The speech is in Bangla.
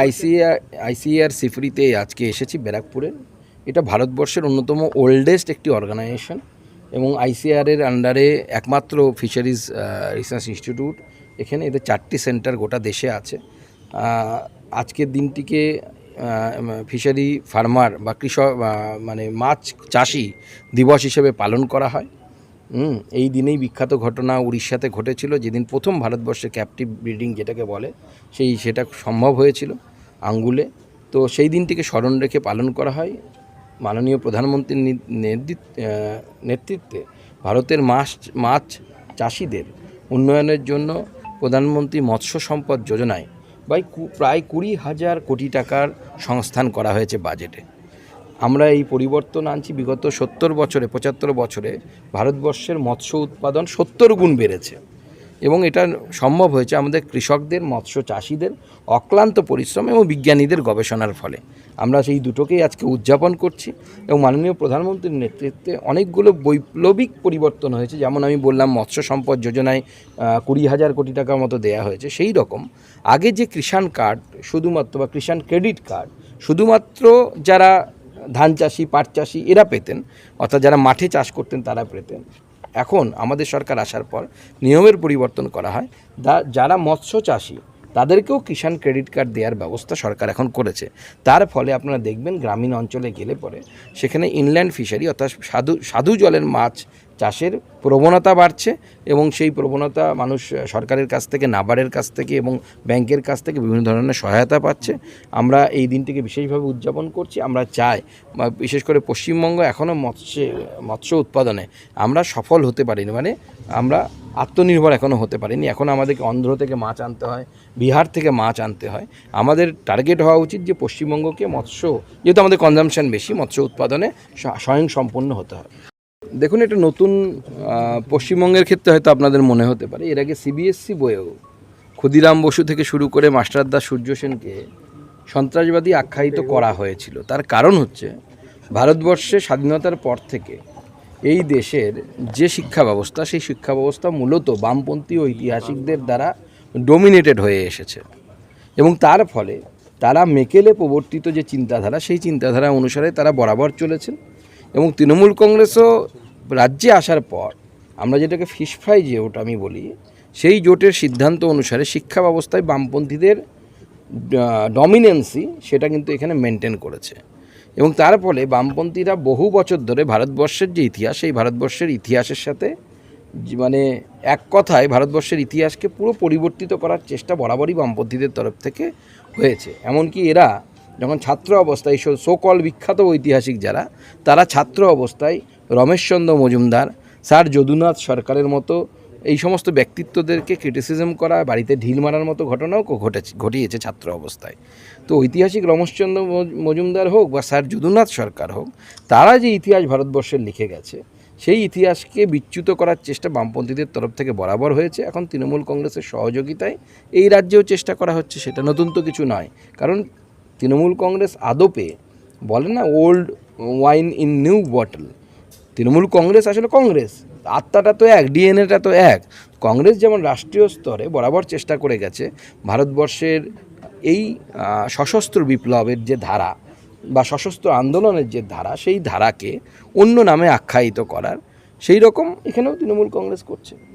আইসিআর আইসিআর সিফরিতে আজকে এসেছি ব্যারাকপুরে। এটা ভারতবর্ষের অন্যতম ওল্ডেস্ট একটি অর্গানাইজেশন এবং আইসিআরের আন্ডারে একমাত্র ফিশারিজ রিসার্চ ইনস্টিটিউট এখানে এদের চারটি সেন্টার গোটা দেশে আছে। আজকের দিনটিকে ফিশারি ফার্মার বা কৃষক মানে মাছ চাষি দিবস হিসেবে পালন করা হয়। এই দিনেই বিখ্যাত ঘটনা উড়িষ্যাতে ঘটেছিল, যেদিন প্রথম ভারতবর্ষে ক্যাপটিভ ব্রিডিং যেটাকে বলে, সেই সেটা সম্ভব হয়েছিল আঙ্গুলে। তো সেই দিনটিকে স্মরণ রেখে পালন করা হয়। মাননীয় প্রধানমন্ত্রীর নেতৃত্ব- ভারতের মাছ মাছ চাষিদের উন্নয়নের জন্য প্রধানমন্ত্রী মৎস্য সম্পদ যোজনায় প্রায় কুড়ি হাজার কোটি টাকার সংস্থান করা হয়েছে বাজেটে। আমরা এই পরিবর্তন আনছি বিগত সত্তর বছরে, পঁচাত্তর বছরে ভারতবর্ষের মৎস্য উৎপাদন সত্তর গুণ বেড়েছে। এবং এটা সম্ভব হয়েছে আমাদের কৃষকদের, মৎস্য চাষিদের অক্লান্ত পরিশ্রম এবং বিজ্ঞানীদের গবেষণার ফলে। আমরা সেই দুটোকেই আজকে উদযাপন করছি এবং মাননীয় প্রধানমন্ত্রীর নেতৃত্বে অনেকগুলো বৈপ্লবিক পরিবর্তন হয়েছে। যেমন আমি বললাম, মৎস্য সম্পদ যোজনায় কুড়ি হাজার কোটি টাকার মতো দেয়া হয়েছে। সেই রকম আগে যে কৃষাণ কার্ড শুধুমাত্র বা কৃষাণ ক্রেডিট কার্ড, শুধুমাত্র যারা ধান চাষি, পাট চাষি এরা পেতেন, অর্থাৎ যারা মাঠে চাষ করতেন তারা পেতেন। এখন আমাদের সরকার আসার পর নিয়মের পরিবর্তন করা হয়। যারা মৎস্য চাষি, তাদেরকেও কিষাণ ক্রেডিট কার্ড দেওয়ার ব্যবস্থা সরকার এখন করেছে। তার ফলে আপনারা দেখবেন গ্রামীণ অঞ্চলে গেলে পরে সেখানে ইনল্যান্ড ফিশারি অর্থাৎ সাধু সাধু জলের মাছ চাষের প্রবণতা বাড়ছে এবং সেই প্রবণতা মানুষ সরকারের কাছ থেকে, নাবারের কাছ থেকে এবং ব্যাংকের কাছ থেকে বিভিন্ন ধরনের সহায়তা পাচ্ছে। আমরা এই দিনটিকে বিশেষভাবে উদযাপন করছি। আমরা চাই বিশেষ করে পশ্চিমবঙ্গ এখনও মৎস্য মৎস্য উৎপাদনে আমরা সফল হতে পারিনি। মানে আমরা আত্মনির্ভর এখনও হতে পারিনি। এখন আমাদেরকে অন্ধ্র থেকে মাছ আনতে হয়, বিহার থেকে মাছ আনতে হয়। আমাদের টার্গেট হওয়া উচিত যে পশ্চিমবঙ্গকে মৎস্য, যেহেতু আমাদের কনজামশন বেশি, মৎস্য উৎপাদনে স্বয়ং সম্পন্ন হতে হয়। দেখুন, এটা নতুন পশ্চিমবঙ্গের ক্ষেত্রে হয়তো আপনাদের মনে হতে পারে। এর আগে সিবিএসসি বইয়েও ক্ষুদিরাম বসু থেকে শুরু করে মাস্টারদা সূর্য সেনকে সন্ত্রাসবাদী আখ্যায়িত করা হয়েছিল। তার কারণ হচ্ছে, ভারতবর্ষে স্বাধীনতার পর থেকে এই দেশের যে শিক্ষা ব্যবস্থা, সেই শিক্ষা ব্যবস্থা মূলত বামপন্থী ঐতিহাসিকদের দ্বারা ডোমিনেটেড হয়ে এসেছে। এবং তার ফলে তারা মেকেলে প্রবর্তিত যে চিন্তাধারা, সেই চিন্তাধারা অনুসারে তারা বরাবর চলেছেন এবং তৃণমূল কংগ্রেসও রাজ্যে আসার পর, আমরা যেটাকে ফিশ ফ্রাই জোট আমি বলি, সেই জোটের সিদ্ধান্ত অনুসারে শিক্ষা ব্যবস্থায় বামপন্থীদের ডমিনেন্সি সেটা কিন্তু এখানে মেনটেন করেছে। এবং তার ফলে বামপন্থীরা বহু বছর ধরে ভারতবর্ষের যে ইতিহাস, সেই ভারতবর্ষের ইতিহাসের সাথে মানে এক কথায় ভারতবর্ষের ইতিহাসকে পুরো পরিবর্তিত করার চেষ্টা বরাবরই বামপন্থীদের তরফ থেকে হয়েছে। এমনকি এরা যখন ছাত্র অবস্থায় সোকল বিখ্যাত ঐতিহাসিক যারা, তারা ছাত্র অবস্থায় রমেশচন্দ্র মজুমদার, স্যার যদুনাথ সরকারের মতো, এই সমস্ত ব্যক্তিত্বদেরকে ক্রিটিসিজম করা, বাড়িতে ঢিল মারার মতো ঘটনাও ঘটেছে, ঘটিয়েছে ছাত্র অবস্থায়। তো ঐতিহাসিক রমেশচন্দ্র মজুমদার হোক বা স্যার যদুনাথ সরকার হোক, তারা যে ইতিহাস ভারতবর্ষের লিখে গেছে, সেই ইতিহাসকে বিচ্যুত করার চেষ্টা বামপন্থীদের তরফ থেকে বরাবর হয়েছে। এখন তৃণমূল কংগ্রেসের সহযোগিতায় এই রাজ্যেও চেষ্টা করা হচ্ছে, সেটা নতুন তো কিছু নয়। কারণ তৃণমূল কংগ্রেস আদপে, বলে না old wine in new bottle Trinamool Congress আসলে কংগ্রেস। আত্মাটা তো এক, ডিএনএটা তো এক। কংগ্রেস যেমন রাষ্ট্রীয় স্তরে বরাবর চেষ্টা করে গেছে, ভারতবর্ষের এই সশস্ত্র বিপ্লবের যে ধারা বা সশস্ত্র আন্দোলনের যে ধারা, সেই ধারাকে অন্য নামে আখ্যায়িত করার, সেই রকম এখানেও তৃণমূল কংগ্রেস করছে।